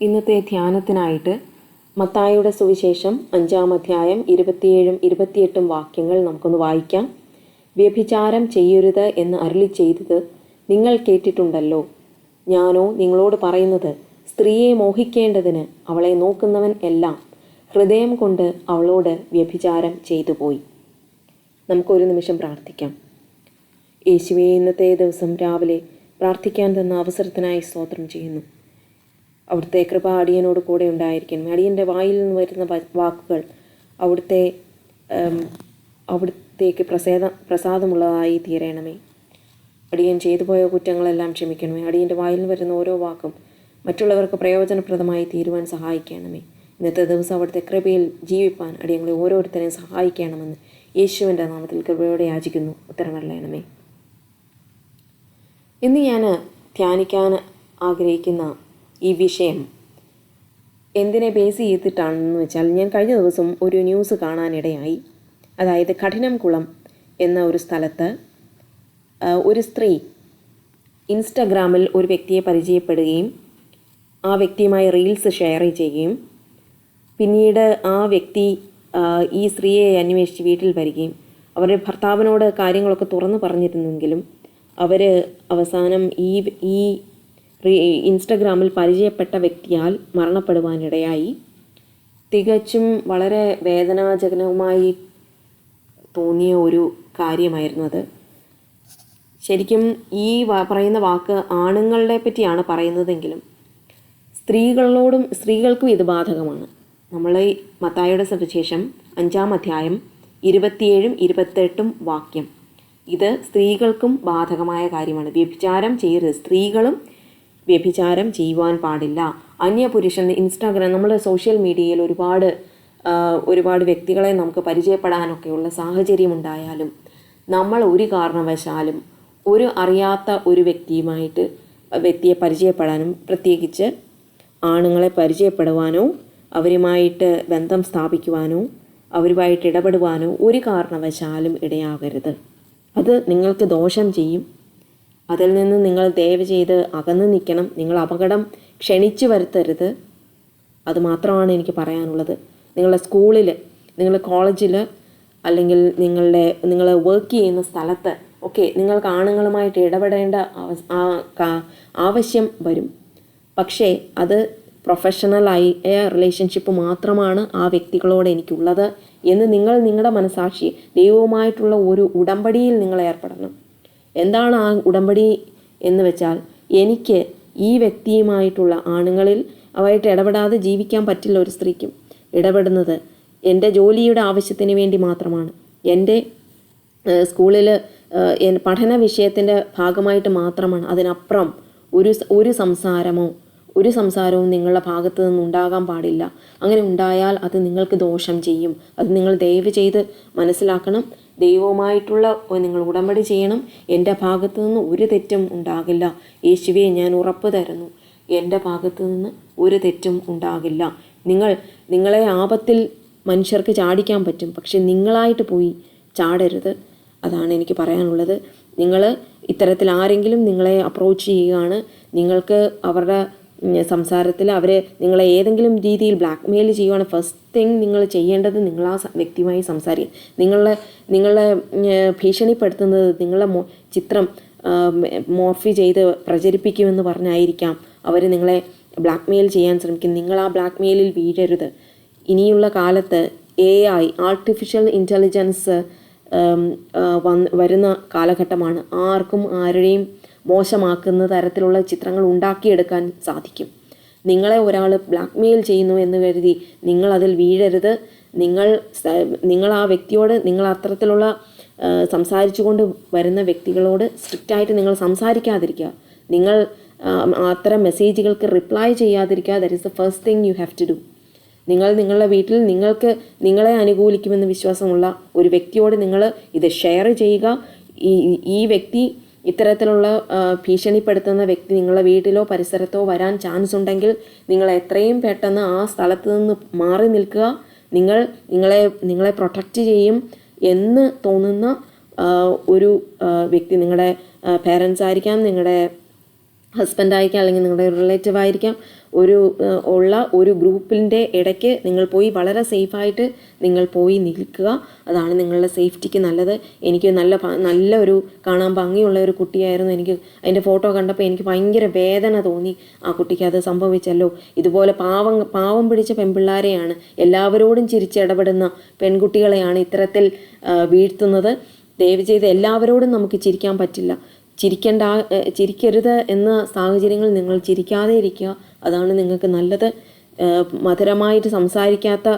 ഇന്നത്തെ ധ്യാനത്തിനായിട്ട് മത്തായുടെ സുവിശേഷം അഞ്ചാം അധ്യായം ഇരുപത്തിയേഴും ഇരുപത്തിയെട്ടും വാക്യങ്ങൾ നമുക്കൊന്ന് വായിക്കാം. വ്യഭിചാരം ചെയ്യരുത് എന്ന് അരുളി ചെയ്തത് നിങ്ങൾ കേട്ടിട്ടുണ്ടല്ലോ. ഞാനോ നിങ്ങളോട് പറയുന്നത് സ്ത്രീയെ മോഹിക്കേണ്ടതിന് അവളെ നോക്കുന്നവൻ എല്ലാം ഹൃദയം കൊണ്ട് അവളോട് വ്യഭിചാരം ചെയ്തു പോയി. നമുക്കൊരു നിമിഷം പ്രാർത്ഥിക്കാം. യേശുവെ ഇന്നത്തെ ദിവസം രാവിലെ പ്രാർത്ഥിക്കാൻ തന്ന അവസരത്തിനായി സ്തോത്രം ചെയ്യുന്നു. അവിടുത്തെ കൃപ അടിയനോട് കൂടെ ഉണ്ടായിരിക്കണം. അടിയന്റെ വായിൽ നിന്ന് വരുന്ന വാക്കുകൾ അവിടുത്തെ അവിടുത്തേക്ക് പ്രസേദ പ്രസാദമുള്ളതായി തീരണമേ. അടിയൻ ചെയ്തു പോയ കുറ്റങ്ങളെല്ലാം ക്ഷമിക്കണമേ. അടിയന്റെ വായിൽ നിന്ന് വരുന്ന ഓരോ വാക്കും മറ്റുള്ളവർക്ക് പ്രയോജനപ്രദമായി തീരുവാൻ സഹായിക്കണമേ. ഇന്നത്തെ ദിവസം അവിടുത്തെ കൃപയിൽ ജീവിപ്പാൻ അടിയങ്ങളെ ഓരോരുത്തരെയും സഹായിക്കണമെന്ന് യേശുവിന്റെ നാമത്തിൽ കൃപയോടെ യാചിക്കുന്നു. ഉത്തരമറിയണമേ ഇന്ന് ഞാൻ ധ്യാനിക്കാൻ ആഗ്രഹിക്കുന്ന ഈ വിഷയം എന്തിനെ ബേസ് ചെയ്തിട്ടാണെന്ന് വെച്ചാൽ ഞാൻ കഴിഞ്ഞ ദിവസം ഒരു ന്യൂസ് കാണാനിടയായി. അതായത് കഠിനംകുളം എന്ന ഒരു സ്ഥലത്ത് ഒരു സ്ത്രീ ഇൻസ്റ്റഗ്രാമിൽ ഒരു വ്യക്തിയെ പരിചയപ്പെടുകയും ആ വ്യക്തിയുമായി റീൽസ് ഷെയർ ചെയ്യുകയും പിന്നീട് ആ വ്യക്തി ഈ സ്ത്രീയെ അന്വേഷിച്ച് വീട്ടിൽ വരികയും അവരുടെ ഭർത്താവിനോട് കാര്യങ്ങളൊക്കെ തുറന്നു പറഞ്ഞിരുന്നെങ്കിലും അവർ അവസാനം ഈ ഈ ഇൻസ്റ്റഗ്രാമിൽ പരിചയപ്പെട്ട വ്യക്തിയാൽ മരണപ്പെടുവാനിടയായി. തികച്ചും വളരെ വേദനാജനകമായി തോന്നിയ ഒരു കാര്യമായിരുന്നു അത്. ശരിക്കും ഈ പറയുന്ന വാക്ക് ആണുങ്ങളെ പറ്റിയാണ് പറയുന്നതെങ്കിലും സ്ത്രീകളോടും സ്ത്രീകൾക്കും ഇത് ബാധകമാണ്. നമ്മൾ മത്തായുടെ സുവിശേഷം അഞ്ചാം അധ്യായം ഇരുപത്തിയേഴും ഇരുപത്തെട്ടും വാക്യം. ഇത് സ്ത്രീകൾക്കും ബാധകമായ കാര്യമാണ്. വ്യഭിചാരം ചെയ്യരുത്. സ്ത്രീകളും വ്യഭിചാരം ചെയ്യുവാൻ പാടില്ല. അന്യപുരുഷൻ ഇൻസ്റ്റാഗ്രാം നമ്മുടെ സോഷ്യൽ മീഡിയയിൽ ഒരുപാട് ഒരുപാട് വ്യക്തികളെ നമുക്ക് പരിചയപ്പെടാനൊക്കെയുള്ള സാഹചര്യം ഉണ്ടായാലും നമ്മൾ ഒരു കാരണവശാലും ഒരു അറിയാത്ത ഒരു വ്യക്തിയുമായിട്ട് വ്യക്തിയെ പരിചയപ്പെടാനും പ്രത്യേകിച്ച് ആണുങ്ങളെ പരിചയപ്പെടുവാനോ അവരുമായിട്ട് ബന്ധം സ്ഥാപിക്കുവാനോ അവരുമായിട്ട് ഇടപെടുവാനോ ഒരു കാരണവശാലും ഇടയാകരുത്. അത് നിങ്ങൾക്ക് ദോഷം ചെയ്യും. അതിൽ നിന്ന് നിങ്ങൾ ദയവ് ചെയ്ത് അകന്നു നിൽക്കണം. നിങ്ങൾ അപകടം ക്ഷണിച്ചു വരുത്തരുത്. അത് മാത്രമാണ് എനിക്ക് പറയാനുള്ളത്. നിങ്ങളുടെ സ്കൂളിൽ നിങ്ങളുടെ കോളേജിൽ അല്ലെങ്കിൽ നിങ്ങളുടെ നിങ്ങൾ വർക്ക് ചെയ്യുന്ന സ്ഥലത്ത് ഒക്കെ നിങ്ങൾക്ക് ആണുങ്ങളുമായിട്ട് ഇടപെടേണ്ട ആവശ്യം വരും. പക്ഷേ അത് പ്രൊഫഷണലായി റിലേഷൻഷിപ്പ് മാത്രമാണ് ആ വ്യക്തികളോട് എനിക്കുള്ളത് എന്ന് നിങ്ങൾ നിങ്ങളുടെ മനസാക്ഷി ദൈവവുമായിട്ടുള്ള ഒരു ഉടമ്പടിയിൽ നിങ്ങൾ ഏർപ്പെടണം. എന്താണ് ആ ഉടമ്പടി എന്ന് വെച്ചാൽ എനിക്ക് ഈ വ്യക്തിയുമായിട്ടുള്ള ആണുങ്ങളിൽ അവയായിട്ട് ഇടപെടാതെ ജീവിക്കാൻ പറ്റില്ല ഒരു സ്ത്രീക്കും. ഇടപെടുന്നത് എന്റെ ജോലിയുടെ ആവശ്യത്തിന് വേണ്ടി മാത്രമാണ്. എന്റെ സ്കൂളിൽ പഠന വിഷയത്തിന്റെ ഭാഗമായിട്ട് മാത്രമാണ്. അതിനപ്പുറം ഒരു ഒരു സംസാരമോ ഒരു സംസാരവും നിങ്ങളുടെ ഭാഗത്ത് നിന്ന് ഉണ്ടാകാൻ പാടില്ല. അങ്ങനെ ഉണ്ടായാൽ അത് നിങ്ങൾക്ക് ദോഷം ചെയ്യും. അത് നിങ്ങൾ ദയവ് ചെയ്ത് മനസ്സിലാക്കണം. ദൈവവുമായിട്ടുള്ള നിങ്ങൾ ഉടമ്പടി ചെയ്യണം. എന്റെ ഭാഗത്ത് നിന്ന് ഒരു തെറ്റും ഉണ്ടാകില്ല. യേശുവെ ഞാൻ ഉറപ്പ് തരുന്നു. എന്റെ ഭാഗത്ത് നിന്ന് ഒരു തെറ്റും ഉണ്ടാകില്ല. നിങ്ങൾ നിങ്ങളെ ആപത്തിൽ മനുഷ്യർക്ക് ചാടിക്കാൻ പറ്റും. പക്ഷെ നിങ്ങളായിട്ട് പോയി ചാടരുത്. അതാണ് എനിക്ക് പറയാനുള്ളത്. നിങ്ങൾ ഇത്തരത്തിൽ ആരെങ്കിലും നിങ്ങളെ അപ്രോച്ച് ചെയ്യുകയാണ്. നിങ്ങൾക്ക് അവരുടെ സംസാരത്തിൽ അവരെ നിങ്ങളെ ഏതെങ്കിലും രീതിയിൽ ബ്ലാക്ക് മെയിൽ ചെയ്യുവാണ്. ഫസ്റ്റ് തിങ് നിങ്ങൾ ചെയ്യേണ്ടത് നിങ്ങൾ ആ വ്യക്തിയുമായി സംസാരിക്കുക. നിങ്ങളെ നിങ്ങളെ ഭീഷണിപ്പെടുത്തുന്നത് നിങ്ങളെ ചിത്രം മോർഫി ചെയ്ത് പ്രചരിപ്പിക്കുമെന്ന് പറഞ്ഞായിരിക്കാം അവർ നിങ്ങളെ ബ്ലാക്ക് മെയിൽ ചെയ്യാൻ ശ്രമിക്കും നിങ്ങൾ ആ ബ്ലാക്ക് മെയിലിൽ വീഴരുത്. ഇനിയുള്ള കാലത്ത് എ ഐ ആർട്ടിഫിഷ്യൽ ഇന്റലിജൻസ് വന്ന് വരുന്ന കാലഘട്ടമാണ്. ആർക്കും ആരുടെയും മോശമാക്കുന്ന തരത്തിലുള്ള ചിത്രങ്ങൾ ഉണ്ടാക്കിയെടുക്കാൻ സാധിക്കും. നിങ്ങളെ ഒരാൾ ബ്ലാക്ക് മെയിൽ ചെയ്യുന്നു എന്ന് കരുതി നിങ്ങൾ അതിൽ വീഴരുത്. നിങ്ങൾ നിങ്ങൾ ആ വ്യക്തിയോട് നിങ്ങൾ അത്തരത്തിലുള്ള സംസാരിച്ചുകൊണ്ട് വരുന്ന വ്യക്തികളോട് സ്ട്രിക്റ്റായിട്ട് നിങ്ങൾ സംസാരിക്കാതിരിക്കുക. നിങ്ങൾ അത്തരം മെസ്സേജുകൾക്ക് റിപ്ലൈ ചെയ്യാതിരിക്കുക. That is the first thing you have to do നിങ്ങൾ നിങ്ങളുടെ വീട്ടിൽ നിങ്ങൾക്ക് നിങ്ങളെ അനുകൂലിക്കുമെന്ന് വിശ്വാസമുള്ള ഒരു വ്യക്തിയോട് നിങ്ങൾ ഇത് ഷെയർ ചെയ്യുക. ഈ ഈ വ്യക്തി ഇത്തരത്തിലുള്ള ഭീഷണിപ്പെടുത്തുന്ന വ്യക്തി നിങ്ങളുടെ വീട്ടിലോ പരിസരത്തോ വരാൻ ചാൻസ് ഉണ്ടെങ്കിൽ നിങ്ങൾ എത്രയും പെട്ടെന്ന് ആ സ്ഥലത്ത് നിന്ന് മാറി നിൽക്കുക. നിങ്ങൾ നിങ്ങളെ നിങ്ങളെ പ്രൊട്ടക്റ്റ് ചെയ്യും എന്ന് തോന്നുന്ന ഒരു വ്യക്തി നിങ്ങളുടെ പേരൻസ് ആയിരിക്കാം നിങ്ങളുടെ ഹസ്ബൻഡ് ആയിരിക്കാം അല്ലെങ്കിൽ നിങ്ങളുടെ റിലേറ്റീവ് ആയിരിക്കാം ഒരു ഉള്ള ഒരു ഗ്രൂപ്പിന്റെ ഇടയ്ക്ക് നിങ്ങൾ പോയി വളരെ സേഫായിട്ട് നിങ്ങൾ പോയി നിൽക്കുക. അതാണ് നിങ്ങളുടെ സേഫ്റ്റിക്ക് നല്ലത്. എനിക്ക് നല്ല നല്ല ഒരു കാണാൻ ഭംഗിയുള്ള ഒരു കുട്ടിയായിരുന്നു. എനിക്ക് അതിന്റെ ഫോട്ടോ കണ്ടപ്പോൾ എനിക്ക് ഭയങ്കര വേദന തോന്നി. ആ കുട്ടിക്ക് അത് സംഭവിച്ചല്ലോ. ഇതുപോലെ പാവം പാവം പിടിച്ച പെൺപിള്ളാരെയാണ് എല്ലാവരോടും ചിരിച്ചിടപെടുന്ന പെൺകുട്ടികളെയാണ് ഇത്തരത്തിൽ വീഴ്ത്തുന്നത്. ദയവ് ചെയ്ത് എല്ലാവരോടും നമുക്ക് ചിരിക്കാൻ പറ്റില്ല. ചിരിക്കേണ്ട ചിരിക്കരുത് എന്ന സാഹചര്യങ്ങളിൽ നിങ്ങൾ ചിരിക്കാതെ ഇരിക്കുക. അതാണ് നിങ്ങൾക്ക് നല്ലത്. മധുരമായിട്ട് സംസാരിക്കാത്ത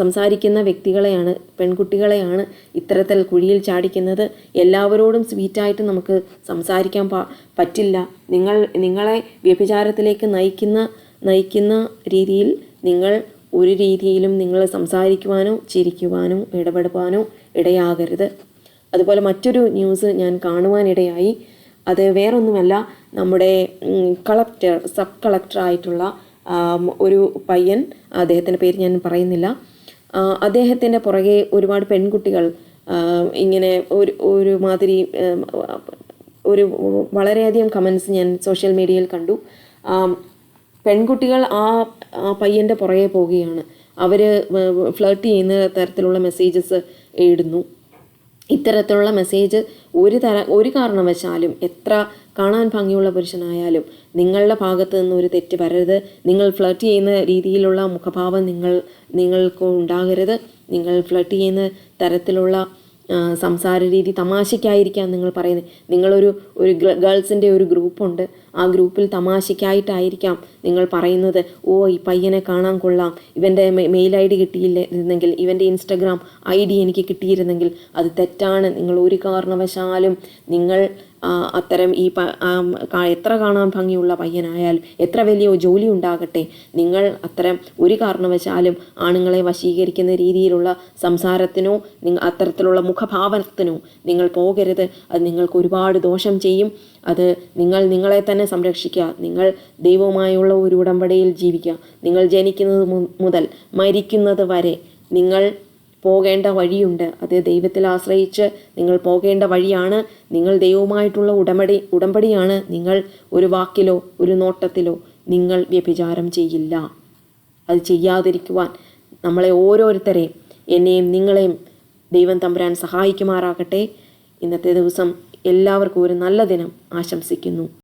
സംസാരിക്കുന്ന വ്യക്തികളെയാണ് പെൺകുട്ടികളെയാണ് ഇത്തരത്തിൽ കുഴിയിൽ ചാടിക്കുന്നത്. എല്ലാവരോടും സ്വീറ്റായിട്ട് നമുക്ക് സംസാരിക്കാൻ പറ്റില്ല. നിങ്ങൾ നിങ്ങളെ വ്യഭിചാരത്തിലേക്ക് നയിക്കുന്ന നയിക്കുന്ന രീതിയിൽ നിങ്ങൾ ഒരു രീതിയിലും നിങ്ങൾ സംസാരിക്കുവാനോ ചിരിക്കുവാനോ ഇടപെടുവാനോ ഇടയാകരുത്. അതുപോലെ മറ്റൊരു ന്യൂസ് ഞാൻ കാണുവാനിടയായി. അത് വേറൊന്നുമല്ല നമ്മുടെ കളക്ടർ സബ് കളക്ടറായിട്ടുള്ള ഒരു പയ്യൻ അദ്ദേഹത്തിന്റെ പേര് ഞാൻ പറയുന്നില്ല. അദ്ദേഹത്തിന്റെ പുറകെ ഒരുപാട് പെൺകുട്ടികൾ ഇങ്ങനെ ഒരു ഒരു മാതിരി ഉം, ഒരു വളരെയധികം കമൻസ് ഞാൻ സോഷ്യൽ മീഡിയയിൽ കണ്ടു. പെൺകുട്ടികൾ ആ ആ പയ്യന്റെ പുറകെ പോവുകയാണ്. അവർ ഫ്ലേർട്ട് ചെയ്യുന്ന തരത്തിലുള്ള മെസ്സേജസ് ഇടുന്നു. ഇത്തരത്തിലുള്ള മെസ്സേജ് ഒരു തര ഒരു കാരണവശാലും എത്ര കാണാൻ ഭംഗിയുള്ള പുരുഷനായാലും നിങ്ങളുടെ ഭാഗത്ത് നിന്ന് ഒരു തെറ്റ് വരരുത്. നിങ്ങൾ ഫ്ലർട്ട് ചെയ്യുന്ന രീതിയിലുള്ള മുഖഭാവം നിങ്ങൾ നിങ്ങൾക്ക് ഉണ്ടാകരുത് നിങ്ങൾ ഫ്ലർട്ട് ചെയ്യുന്ന തരത്തിലുള്ള സംസാര രീതി തമാശയ്ക്കായിരിക്കാം നിങ്ങൾ പറയുന്നത്. നിങ്ങളൊരു ഒരു ഗേൾസിന്റെ ഒരു ഗ്രൂപ്പുണ്ട്. ആ ഗ്രൂപ്പിൽ തമാശയ്ക്കായിട്ടായിരിക്കാം നിങ്ങൾ പറയുന്നത്. ഓ ഈ പയ്യനെ കാണാൻ കൊള്ളാം. ഇവന്റെ മെയിൽ ഐ ഡി കിട്ടിയില്ലെങ്കിൽ ഇവന്റെ ഇൻസ്റ്റഗ്രാം ഐ ഡി എനിക്ക് കിട്ടിയിരുന്നെങ്കിൽ അത് തെറ്റാണ്. നിങ്ങൾ ഒരു കാരണവശാലും നിങ്ങൾ അത്തരം ഈ എത്ര കാണാൻ ഭംഗിയുള്ള പയ്യനായാലും എത്ര വലിയ ജോലി ഉണ്ടാകട്ടെ നിങ്ങൾ അത്തരം ഒരു കാരണവശാലും ആണുങ്ങളെ വശീകരിക്കുന്ന രീതിയിലുള്ള സംസാരത്തിനോ നിങ്ങൾ അത്തരത്തിലുള്ള മുഖഭാവനത്തിനോ നിങ്ങൾ പോകരുത്. അത് നിങ്ങൾക്ക് ഒരുപാട് ദോഷം ചെയ്യും. അത് നിങ്ങൾ നിങ്ങളെ തന്നെ സംരക്ഷിക്കുക. നിങ്ങൾ ദൈവവുമായുള്ള ഒരു ഉടമ്പടിയിൽ ജീവിക്കുക. നിങ്ങൾ ജനിക്കുന്നത് മുതൽ മരിക്കുന്നത് വരെ നിങ്ങൾ പോകേണ്ട വഴിയുണ്ട്. അത് ദൈവത്തിൽ ആശ്രയിച്ച് നിങ്ങൾ പോകേണ്ട വഴിയാണ്. നിങ്ങൾ ദൈവവുമായിട്ടുള്ള ഉടമ്പടി ഉടമ്പടിയാണ് നിങ്ങൾ ഒരു വാക്കിലോ ഒരു നോട്ടത്തിലോ നിങ്ങൾ വ്യഭിചാരം ചെയ്യില്ല. അത് ചെയ്യാതിരിക്കുവാൻ നമ്മളെ ഓരോരുത്തരെയും എന്നെയും നിങ്ങളെയും ദൈവം തമ്പുരാൻ സഹായിക്കുമാറാകട്ടെ. ഇന്നത്തെ ദിവസം എല്ലാവർക്കും ഒരു നല്ല ദിനം ആശംസിക്കുന്നു.